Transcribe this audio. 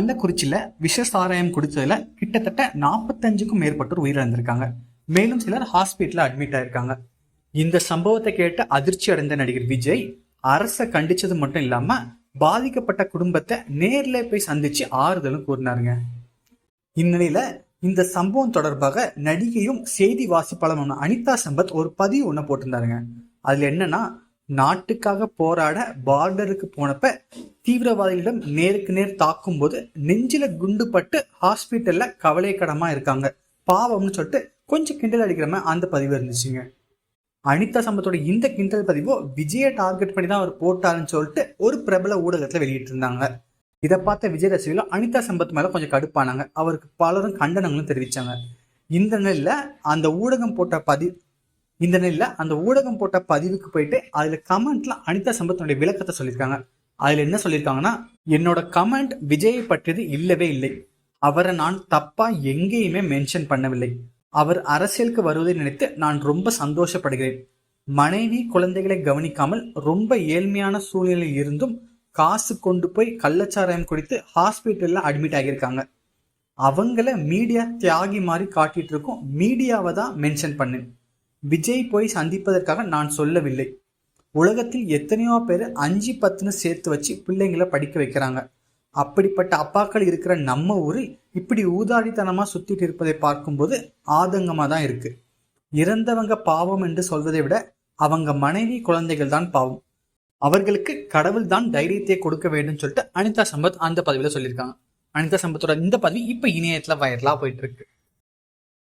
கள்ளக்குறிச்சியில விஷ சாராயம் குடிச்சதுல கிட்டத்தட்ட நாற்பத்தஞ்சுக்கும் மேற்பட்டோர் உயிரிழந்திருக்காங்க. மேலும் சிலர் ஹாஸ்பிட்டல்ல அட்மிட் ஆயிருக்காங்க. இந்த சம்பவத்தை கேட்டு அதிர்ச்சி அடைந்த நடிகர் விஜய் அரச கண்டிச்சது மட்டும் இல்லாம பாதிக்கப்பட்ட குடும்பத்தை நேர்ல போய் சந்திச்சு ஆறுதலும் கூறினாருங்க. இந்நிலையில இந்த சம்பவம் தொடர்பாக நடிகையும் செய்தி வாசிப்பாளருமான அனிதா சம்பத் ஒரு பதிவு ஒண்ணு போட்டிருந்தாருங்க. அதுல என்னன்னா நாட்டுக்காக போராட பார்டருக்கு போனப்ப தீவிரவாதிகளிடம் நேருக்கு நேர் தாக்கும் போது நெஞ்சில குண்டு பட்டு ஹாஸ்பிட்டல்ல கவலைக்கடமா இருக்காங்க. பாவம்னு சொல்லிட்டு கொஞ்சம் கிண்டல் அடிக்கிற மாதிரி அந்த பதிவு இருந்துச்சுங்க. அனிதா சம்பத்தோட இந்த கிண்டல் பதிவோ விஜயை டார்கெட் பண்ணி தான் அவர் போட்டாருன்னு சொல்லிட்டு ஒரு பிரபல ஊடகத்துல வெளியிட்டு இருந்தாங்க இதை பார்த்த விஜய் ரசிகர்கள் அனிதா சம்பத் மேல கொஞ்சம் கடுப்பானாங்க. அவருக்கு பலரும் கண்டனங்களும் தெரிவிச்சாங்க. இந்த நிலையில அந்த ஊடகம் போட்ட பதிவு இந்த நிலையில் அந்த ஊடகம் போட்ட பதிவுக்கு போயிட்டு அதில் கமெண்ட்ல அனிதா சம்பத்தினுடைய விளக்கத்தை சொல்லியிருக்காங்க. அதில் என்ன சொல்லியிருக்காங்கன்னா என்னோட கமெண்ட் விஜயை பற்றியது இல்லவே இல்லை. அவரை நான் தப்பா எங்கேயுமே மென்ஷன் பண்ணவில்லை. அவர் அரசியலுக்கு வருவதை நினைத்து நான் ரொம்ப சந்தோஷப்படுகிறேன். மனைவி குழந்தைகளை கவனிக்காமல் ரொம்ப ஏழ்மையான சூழ்நிலையில் இருந்தும் காசு கொண்டு போய் கள்ளச்சாராயம் குடித்து ஹாஸ்பிட்டலில் அட்மிட் ஆகியிருக்காங்க. அவங்கள மீடியா தியாகி மாதிரி காட்டிட்டு இருக்கோம். மீடியாவை தான் மென்ஷன் பண்ணேன். விஜய் போய் சந்திப்பதற்காக நான் சொல்லவில்லை. உலகத்தில் எத்தனையோ பேர் அஞ்சு பத்துன்னு சேர்த்து வச்சு பிள்ளைங்களை படிக்க வைக்கிறாங்க. அப்படிப்பட்ட அப்பாக்கள் இருக்கிற நம்ம ஊரில் இப்படி ஊதாடித்தனமாக சுத்திட்டு இருப்பதை பார்க்கும்போது ஆதங்கமாக தான் இருக்கு. இறந்தவங்க பாவம் என்று சொல்வதை விட அவங்க மனைவி குழந்தைகள் தான் பாவம். அவர்களுக்கு கடவுள் தான் தைரியத்தை கொடுக்க வேண்டும் சொல்லிட்டு அனிதா சம்பத் அந்த பதவியில் சொல்லியிருக்காங்க. அனிதா சம்பத்தோட இந்த பதிவு இப்போ இணையத்தில் வைரலா போயிட்டு இருக்கு.